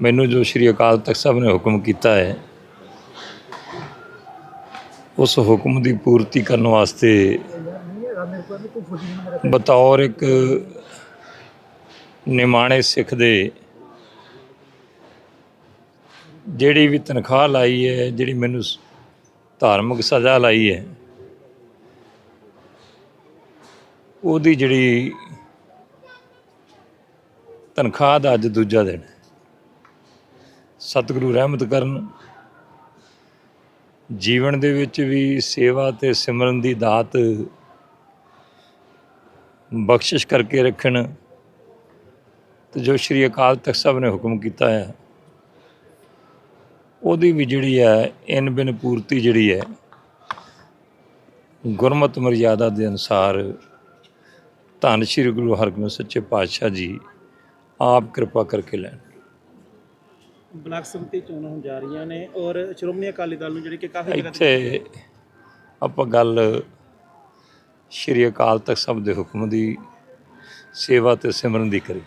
ਮੈਨੂੰ ਜੋ ਸ਼੍ਰੀ ਅਕਾਲ ਤਖਤ ਸਾਹਿਬ ਨੇ ਹੁਕਮ ਕੀਤਾ ਹੈ, ਉਸ ਹੁਕਮ ਦੀ ਪੂਰਤੀ ਕਰਨ ਵਾਸਤੇ ਬਤੌਰ ਇੱਕ ਨਿਮਾਣੇ ਸਿੱਖ ਦੇ ਜਿਹੜੀ ਵੀ ਤਨਖਾਹ ਲਾਈ ਹੈ, ਜਿਹੜੀ ਮੈਨੂੰ ਧਾਰਮਿਕ ਸਜ਼ਾ ਲਾਈ ਹੈ, ਉਹਦੀ ਜਿਹੜੀ ਤਨਖਾਹ ਦਾ ਅੱਜ ਦੂਜਾ ਦਿਨ ਹੈ। ਸਤਿਗੁਰੂ ਰਹਿਮਤ ਕਰਨ। ਜੀਵਨ ਦੇ ਵਿੱਚ ਵੀ ਸੇਵਾ ਤੇ ਸਿਮਰਨ ਦੀ ਦਾਤ ਬਖਸ਼ਿਸ਼ ਕਰਕੇ ਰੱਖਣ ਤੇ ਜੋ ਸ਼੍ਰੀ ਅਕਾਲ ਤਖਤ ਸਾਹਿਬ ਨੇ ਹੁਕਮ ਕੀਤਾ ਹੈ, ਉਹਦੀ ਵੀ ਜਿਹੜੀ ਹੈ, ਇਨ ਬਿਨ ਪੂਰਤੀ ਜਿਹੜੀ ਹੈ, ਗੁਰਮਤ ਮਰਿਆਦਾ ਦੇ ਅਨੁਸਾਰ ਧੰਨ ਸ਼੍ਰੀ ਗੁਰੂ ਹਰਗੋਬਿੰਦ ਸੱਚੇ ਪਾਤਸ਼ਾਹ ਜੀ, ਆਪ ਕਿਰਪਾ ਕਰਕੇ ਲੈਣ। ਬਲਾਕ ਸੰਮਤੀ ਚੋਣਾਂ ਹੁਣ ਜਾ ਰਹੀਆਂ ਨੇ ਔਰ ਸ਼੍ਰੋਮਣੀ ਅਕਾਲੀ ਦਲ ਨੂੰ ਜਿਹੜੀ ਕਿ ਕਾਫੀ ਜਗ੍ਹਾ ਇੱਥੇ ਆਪਾਂ ਗੱਲ ਸ਼੍ਰੀ ਅਕਾਲ ਤਖਤ ਸਾਹਿਬ ਦੇ ਹੁਕਮ ਦੀ ਸੇਵਾ ਤੇ ਸਿਮਰਨ ਦੀ ਕਰੀ